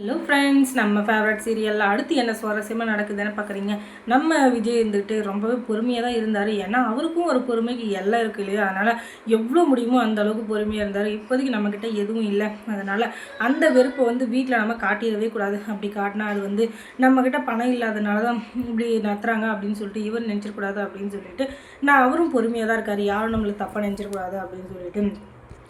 Hello friends நம்ம favourite சீரியலில் அடுத்து என்ன சுவாரஸ்யமாக நடக்குதுன்னு பார்க்குறீங்க நம்ம விஜய் இருந்துக்கிட்டு ரொம்பவே பொறுமையாக தான் இருந்தார். ஏன்னா அவருக்கும் ஒரு பொறுமைக்கு எல்லாம் இருக்கு இல்லையா? அதனால் எவ்வளோ முடியுமோ அந்த அளவுக்கு பொறுமையாக இருந்தார். இப்போதைக்கு நம்மக்கிட்ட எதுவும் இல்லை. அதனால் அந்த வெறுப்பை வந்து வீட்டில் நம்ம காட்டிடவே கூடாது. அப்படி காட்டினா அது வந்து நம்மக்கிட்ட பணம் இல்லாதனால தான் இப்படி நடத்துகிறாங்க அப்படின்னு சொல்லிட்டு இவர் நினச்சிடக்கூடாது அப்படின்னு சொல்லிட்டு நான் அவரும் பொறுமையாக தான் இருக்கார். யாரும் நம்மளை தப்பாக நினச்சிடக்கூடாது அப்படின்னு சொல்லிட்டு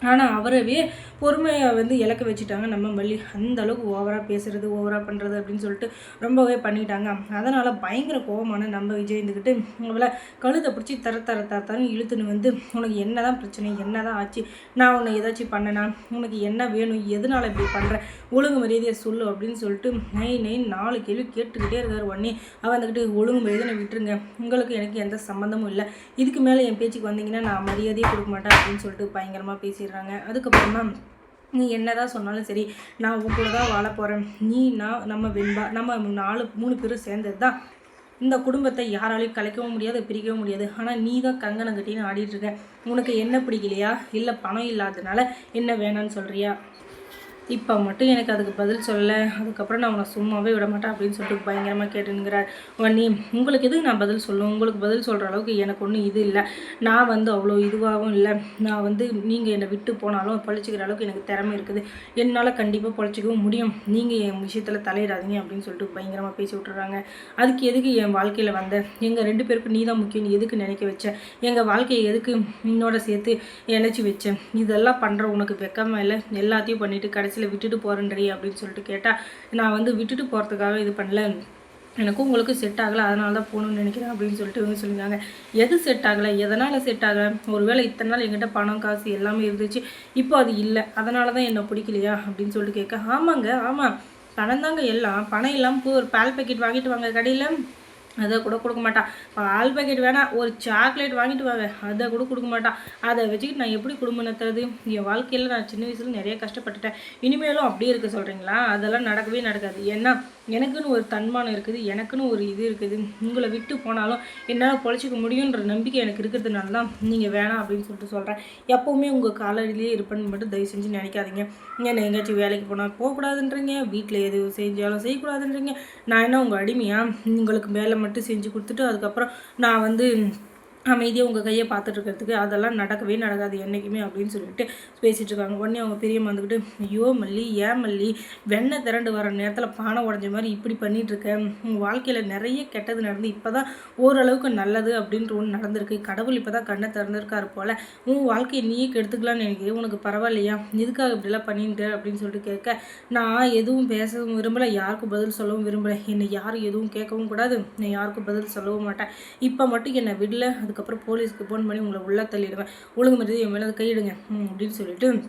ஆனால் அவரவே பொறுமையை வந்து இலக்க வச்சுட்டாங்க. நம்ம மல்லி அந்த அளவுக்கு ஓவராக பேசுகிறது ஓவராக பண்ணுறது அப்படின்னு சொல்லிட்டு ரொம்பவே பண்ணிட்டாங்க. அதனால் பயங்கர கோபமான நம்ம விஜய் இருந்துக்கிட்டு அவளை கழுத்தை பிடிச்சி தர தர தர இழுத்துன்னு வந்து உனக்கு என்ன தான் பிரச்சனை? என்ன தான் ஆச்சு? நான் உன்னை ஏதாச்சும் பண்ணனா? உனக்கு என்ன வேணும்? எதனால் இப்படி பண்ணுறேன் ஒழுங்கு மரியாதையை சொல்லு அப்படின்னு சொல்லிட்டு நை நை நாலு கேள்வி கேட்டுக்கிட்டே இருக்கார் உடனே அவன் வந்துக்கிட்டு ஒழுங்கு மரியாதை விட்டுருங்க. உங்களுக்கு எனக்கு எந்த சம்மந்தமும் இல்லை. இதுக்கு மேலே என் பேச்சுக்கு வந்தீங்கன்னா நான் மரியாதையே கொடுக்க மாட்டேன் அப்படின்னு சொல்லிட்டு பயங்கரமாக பேசிடுறேன் சொல்லிடுறாங்க. அதுக்கப்புறமா நீ என்ன தான் சொன்னாலும் சரி நான் உன் கூட தான் வாழ போகிறேன் நீ நான் நம்ம வெண்பா நம்ம நாலு மூணு பேரும் சேர்ந்தது தான் இந்த குடும்பத்தை யாராலையும் கலைக்கவும் முடியாது பிரிக்கவும் முடியாது. ஆனால் நீ தான் கங்கணம் கட்டின்னு ஆடிட்டு இருக்க. உனக்கு என்ன பிடிக்கலையா? இல்லை பணம் இல்லாததுனால என்ன வேணான்னு சொல்கிறியா இப்போ மட்டும் எனக்கு அதுக்கு பதில் சொல்லலை. அதுக்கப்புறம் நான் உன்னை சும்மாவே விட மாட்டேன் அப்படின்னு சொல்லிட்டு பயங்கரமாக கேட்டுனுங்கிறார் நீ உங்களுக்கு எதுக்கு நான் பதில் சொல்லுவேன் உங்களுக்கு பதில் சொல்கிற அளவுக்கு எனக்கு ஒன்றும் இது இல்லை. நான் வந்து அவ்வளோ இதுவாகவும் இல்லை. நான் வந்து நீங்கள் என்னை விட்டு போனாலும் பழிச்சிக்கிற அளவுக்கு எனக்கு திறமை இருக்குது. என்னால் கண்டிப்பாக பழிச்சிக்கவும் முடியும். நீங்கள் என் விஷயத்தில் தலையிடாதீங்க அப்படின்னு சொல்லிட்டு பயங்கரமாக பேசி விட்டுறாங்க. அதுக்கு எதுக்கு என் வாழ்க்கையில் வந்த? எங்கள் ரெண்டு பேருக்கும் நீ தான் முக்கியம். நீ எதுக்கு நினைக்க வச்ச? எங்கள் வாழ்க்கையை எதுக்கு என்னோட சேர்த்து இணைச்சி வச்சேன் இதெல்லாம் பண்ணுற உனக்கு வெக்கமாக இல்லை? எல்லாத்தையும் பண்ணிவிட்டு கடைசியில் கடைசியில் விட்டுட்டு போகிறேன்றி அப்படின்னு சொல்லிட்டு கேட்டால் நான் வந்து விட்டுட்டு போகிறதுக்காக இது பண்ணல. எனக்கும் உங்களுக்கு செட் ஆகலை அதனால தான் போகணும்னு நினைக்கிறேன் அப்படின்னு சொல்லிட்டு இவங்க சொல்லியிருக்காங்க எது செட் ஆகலை? எதனால் செட் ஆகலை? ஒருவேளை இத்தனை நாள் எங்கிட்ட பணம் காசு எல்லாமே இருந்துச்சு இப்போ அது இல்லை அதனால தான் என்னை பிடிக்கலையா அப்படின்னு சொல்லிட்டு கேட்க ஆமாங்க ஆமாம் பணம் தாங்க எல்லாம். பணம் இல்லாமல் போய் ஒரு பால் பேக்கெட் வாங்கிட்டு வாங்க கடையில். அதை கூட கொடுக்க மாட்டான் பால் பாக்கெட் வேணாம் ஒரு சாக்லேட் வாங்கிட்டு வாங்க அதை கூட கொடுக்க மாட்டான் அதை வச்சுக்கிட்டு நான் எப்படி குடும்பம் நடத்துறது? என் வாழ்க்கையில் நான் சின்ன வயசுல நிறைய கஷ்டப்பட்டுட்டேன். இனிமேலும் அப்படியே இருக்க சொல்கிறீங்களா அதெல்லாம் நடக்கவே நடக்காது. ஏன்னா எனக்குன்னு ஒரு தன்மானம் இருக்குது எனக்குன்னு ஒரு இது இருக்குது. உங்களை விட்டு போனாலும் என்னால் பொழைச்சிக்க முடியுன்ற நம்பிக்கை எனக்கு இருக்கிறதுனால தான் நீங்கள் வேணாம் அப்படின்னு சொல்லிட்டு சொல்கிறேன் எப்போவுமே உங்கள் காலடியிலேயே இருப்பேன்னு மட்டும் தயவு செஞ்சு நினைக்காதீங்க. என்ன எங்கேயாச்சும் வேலைக்கு போனால் போகக்கூடாதுன்றீங்க வீட்டில் எது செஞ்சாலும் செய்யக்கூடாதுன்றீங்க. நான் என்ன உங்கள் அடிமையாக உங்களுக்கு வேலை மட்டும் செஞ்சு கொடுத்துட்டு அதுக்கப்புறம் நான் வந்து அமைதியாக உங்கள் கையை பார்த்துட்டு இருக்கிறதுக்கு அதெல்லாம் நடக்கவே நடக்காது என்றைக்குமே அப்படின்னு சொல்லிட்டு பேசிகிட்டு இருக்காங்க. உடனே அவங்க பெரியம்மா வந்துக்கிட்டு ஐயோ மல்லி ஏன் மல்லி? வெண்ணெய் திரண்டு வர நேரத்தில் பானை உடஞ்ச மாதிரி இப்படி பண்ணிகிட்டு இருக்கேன் உங்கள் வாழ்க்கையில் நிறைய கெட்டது நடந்து இப்போ தான் ஓரளவுக்கு நல்லது அப்படின்ற ஒன்று நடந்திருக்கு. கடவுள் இப்போ தான் கண்ணை திறந்திருக்காரு போல். உன் வாழ்க்கையை நீயே கெடுத்துக்கலான்னு நினைக்கிறேன். உனக்கு பரவாயில்லையா? எதுக்காக இப்படிலாம் பண்ணிட்டு அப்படின்னு சொல்லிட்டு கேட்க நான் எதுவும் பேசவும் விரும்பலை. யாருக்கும் பதில் சொல்லவும் விரும்பலை. என்னை யாரும் எதுவும் கேட்கவும் கூடாது. நான் யாருக்கும் பதில் சொல்லவும் மாட்டேன். இப்போ மட்டும் என்னை விடல. அதுக்கப்புறம் போலீஸ்க்கு ஃபோன் பண்ணி உங்களை உள்ளே தள்ளிடுவேன். ஒழுங்கு மாதிரி என் மேலே கையிடுங்க. அப்படின்னு சொல்லிட்டு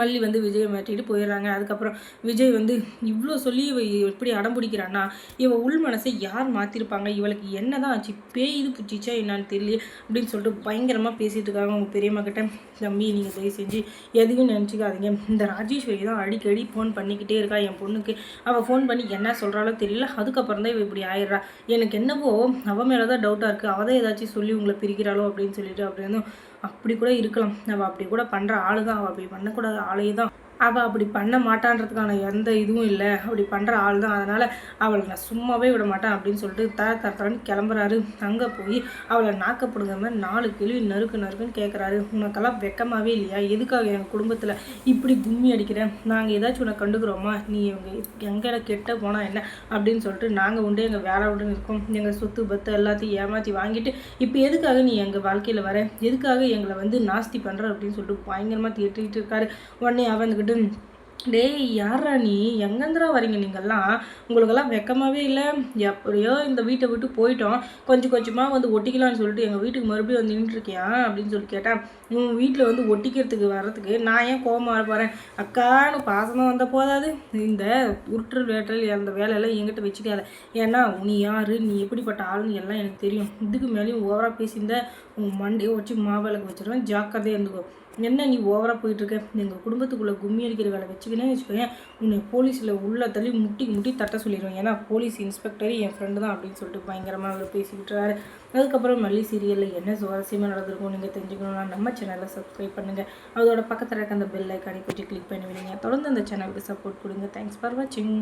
மல்லி வந்து விஜயை மாட்டிட்டு போயிடுறாங்க. அதுக்கப்புறம் விஜய் வந்து இவ்வளோ சொல்லி இவ எப்படி அடம் பிடிக்கிறான்னா இவ உள் மனசை யார் மாற்றிருப்பாங்க இவளுக்கு என்ன தான் ஆச்சு? பேய் இது பிடிச்சிச்சா என்னான்னு தெரியல அப்படின்னு சொல்லிட்டு பயங்கரமாக பேசிகிட்டு இருக்காங்க அவங்க பெரியம்மா கிட்ட. தம்பி நீங்கள் தயவு செஞ்சு எதுவும் நினச்சிக்காதீங்க. இந்த ராஜேஸ்வரி தான் அடிக்கடி ஃபோன் பண்ணிக்கிட்டே இருக்கா. என் பொண்ணுக்கு அவள் ஃபோன் பண்ணி என்ன சொல்கிறாலோ தெரியல. அதுக்கப்புறம் தான் இவ இப்படி ஆயிடுறா. எனக்கு என்னவோ அவள் மேலே தான் டவுட்டாக இருக்குது அவள் தான் ஏதாச்சும் சொல்லி உங்களை பிரிக்கிறாளோ அப்படின்னு சொல்லிட்டு அப்படின்னு அப்படி கூட இருக்கலாம். அவள் அப்படி கூட பண்ணுற ஆளு தான் அவள் அப்படி பண்ணக்கூடாது. ஆளே தான் அவள் அப்படி பண்ண மாட்டான்றதுக்கான எந்த இதுவும் இல்லை. அப்படி பண்ணுற ஆள் தான். அதனால் அவளை நான் சும்மாவே விட மாட்டேன் அப்படின்னு சொல்லிட்டு த தரத்தரன்னு கிளம்புறாரு. அங்கே போய் அவளை நாக்கப்படுங்க மாதிரி நாலு கேள்வி நறுக்கு நறுக்குன்னு கேட்குறாரு உனக்கெல்லாம் வெக்கமாகவே இல்லையா? எதுக்காக எங்கள் குடும்பத்தில் இப்படி கும்மி அடிக்கிறேன் நாங்கள் ஏதாச்சும் உன்னை கண்டுக்கிறோமா? நீ எங்கள் எங்கே கெட்ட போனால் என்ன? அப்படின்னு சொல்லிட்டு நாங்கள் உண்டு எங்கள் வேலை உண்டு இருக்கோம். எங்கள் சொத்து பத்து எல்லாத்தையும் ஏமாற்றி வாங்கிட்டு இப்போ எதுக்காக நீ எங்கள் வாழ்க்கையில் வர? எதுக்காக எங்களை வந்து நாஸ்தி பண்ணுற அப்படின்னு சொல்லிட்டு பயங்கரமாக திட்டிகிட்டு இருக்காரு. உடனே அவன்கிட்ட டேய் யாரா நீ? எங்கேருந்துடா வரீங்க நீங்கள்லாம் உங்களுக்கெல்லாம் வெக்கமாகவே இல்லை. எப்படியோ இந்த வீட்டை விட்டு போயிட்டோம். கொஞ்சம் கொஞ்சமாக வந்து ஒட்டிக்கலாம்னு சொல்லிட்டு எங்கள் வீட்டுக்கு மறுபடியும் வந்து நின்றுருக்கியா? அப்படின்னு சொல்லி கேட்டேன் உன் வீட்டில் வந்து ஒட்டிக்கிறதுக்கு வர்றதுக்கு நான் ஏன் கோபமாக இருப்பாரேன் போகிறேன் அக்கான்னு பாசமாக வந்த போதாது. இந்த உருட்டல் வேட்டல் அந்த வேலையெல்லாம் எங்கிட்ட வச்சுக்காத. ஏன்னா நீ யார்? நீ எப்படிப்பட்ட ஆளுன்னு எல்லாம் எனக்கு தெரியும். இதுக்கு மேலேயும் ஓவராக பேசியிருந்த உன் மண்டையை வச்சு மாவிளக்கு வச்சுருவேன். ஜாக்கிரதையாக இருந்துக்கும் என்ன நீ ஓவராக போயிட்டுருக்க? எங்கள் குடும்பத்துக்குள்ளே கும்மி அடிக்கிற வேலை வச்சுக்கினே வச்சுக்கோங்க உன்னை போலீஸில் உள்ள தள்ளி முட்டி முட்டி தட்ட சொல்லிடுவேன். ஏன்னா போலீஸ் இன்ஸ்பெக்டர் என் ஃப்ரெண்டு தான் அப்படின்னு சொல்லிட்டு பயங்கரமாக அவர் பேசிக்கிட்டுறாரு. அதுக்கப்புறம் மல்லி சீரியலில் என்ன சுவாரஸ்யமாக நடந்திருக்கும் நீங்கள் தெரிஞ்சுக்கணும்னா நம்ம சேனலை சப்ஸ்கிரைப் பண்ணுங்கள் அதோட பக்கத்தில் இருக்க அந்த பெல் ஐக்கானை பற்றி கிளிக் பண்ணி விடுங்க தொடர்ந்து அந்த சேனலுக்கு சப்போர்ட் கொடுங்க. தேங்க்ஸ் ஃபார் வாட்சிங்